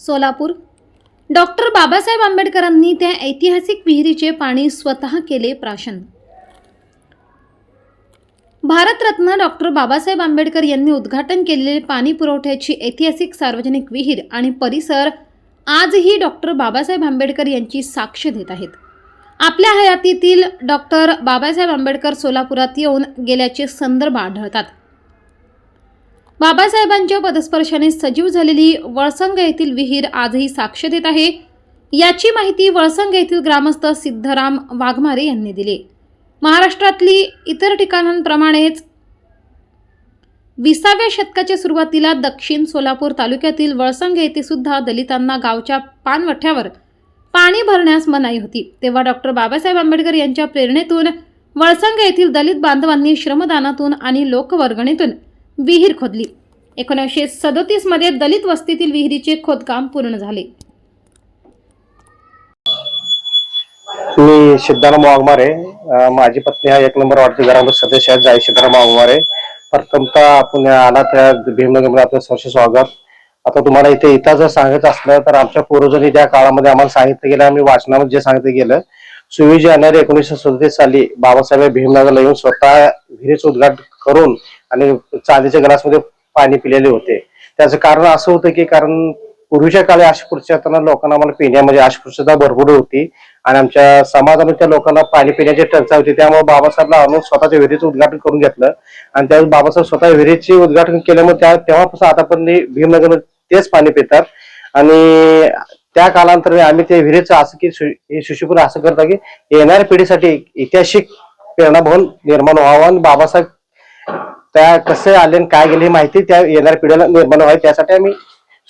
Solapur. Doctor Babasaheb आंबेडकरांनी त्या ऐतिहासिक विहिरीचे पाणी स्वतः केले प्राशन. भारतरत्न डॉक्टर बाबासाहेब आंबेडकर यांनी उद्घाटन केलेले पाणी पुरवठ्याची ऐतिहासिक सार्वजनिक विहीर आणि परिसर आजही डॉक्टर बाबासाहेब आंबेडकर यांची साक्ष देत आहेत. आपल्या हयातीतील डॉक्टर बाबासाहेब आंबेडकर सोलापुरात येऊन गेल्याचे संदर्भ आढळतात. बाबासाहेबांच्या पदस्पर्शाने सजीव झालेली वळसंग येथील विहीर आजही साक्ष देत आहे. याची माहिती वळसंग येथील ग्रामस्थ सिद्धराम वाघमारे यांनी दिली. महाराष्ट्रातली इतर ठिकाणांप्रमाणेच विसाव्या शतकाच्या सुरुवातीला दक्षिण सोलापूर तालुक्यातील वळसंग येथे सुद्धा दलितांना गावच्या पानवठ्यावर पाणी भरण्यास मनाई होती. तेव्हा डॉक्टर बाबासाहेब आंबेडकर यांच्या प्रेरणेतून वळसंग येथील दलित बांधवांनी श्रमदानातून आणि लोकवर्गणीतून विहीर खोदली. एकोणीसशे सदोतीसमध्ये दलित वस्तीतील विहिरीचे खोदकाम पूर्ण झाले. मी सिद्धाराम वाघमारे माझी पत्नी हा एक नंबर वाटते घरामध्ये सदस्य आहेत जाई सिद्धाराम वाघमारे. प्रथमतः आपण आला त्या भीमनगरमध्ये आपलं सरसे स्वागत. आता तुम्हाला इथे इथं जर सांगायचं असलं तर आमच्या पूर्वजांनी त्या काळामध्ये आम्हाला सांगितलं गेलं आम्ही वाचनामध्ये जे सांगितलं गेलं सव्वीस जानेवारी एकोणीसशे सदतीस साली बाबासाहेब भीमनगरला येऊन स्वतः विहिरीचं उद्घाटन करून आणि चांदीच्या ग्लासमध्ये पाणी पिलेले होते. त्याचं कारण असं होतं की कारण पूर्वीच्या काळी अस्पृश्य लोकांना आम्हाला पिण्यामध्ये अस्पृश्यता भरपूर होती आणि आमच्या समाजामध्ये त्या लोकांना पाणी पिण्याची टंचाई होती. त्यामुळे बाबासाहेबला आणून स्वतःच्या विहिरीचं उद्घाटन करून घेतलं आणि त्यावेळी बाबासाहेब स्वतः विहिरीचे उद्घाटन केल्यामुळे त्या तेव्हापासून आतापर्यंत भीमनगर तेच पाणी पितात. आणि त्या कालांतराने आम्ही ते विहिरीचं असं की शिशुपूर असं करता की येणाऱ्या पिढीसाठी ऐतिहासिक प्रेरणा भवन निर्माण व्हावं आणि बाबासाहेब त्या कसे आले आणि काय गेले माहिती त्या येणाऱ्या पिढीला निर्माण व्हावी. त्यासाठी आम्ही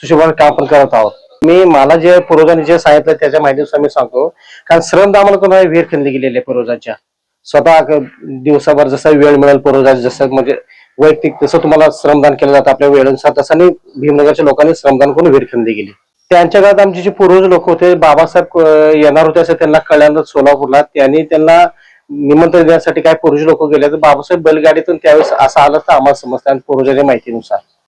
सुशोभन काम पण करत आहोत. मी मला जे पूर्वजांनी जे सांगितलं त्याच्या माहितीनुसार मी सांगतो. कारण श्रमदामाला कोणा विहीर खणली गेलेली आहे पूर्वजांच्या. स्वतः दिवसाभर जसा वेळ मिळेल पूर्वजांचा जसं म्हणजे वैयक्तिक तसं तुम्हाला श्रमदान केलं जातं आपल्या वेळेनुसार तसं भीमनगरच्या लोकांनी श्रमदान करून विहीर खणली गेली. त्यांच्या काळात आमचे जे पूर्वज लोक होते बाबासाहेब येणार होते असं त्यांना कळल्यानंतर सोलापूरला त्यांनी त्यांना निमंत्रण देण्यासाठी काय पुरुष लोक गेले तर बाबासाहेब बैलगाडीतून त्यावेळेस असं आलं तर आम्हाला समजतं. आणि पूर्वजांच्या माहितीनुसार.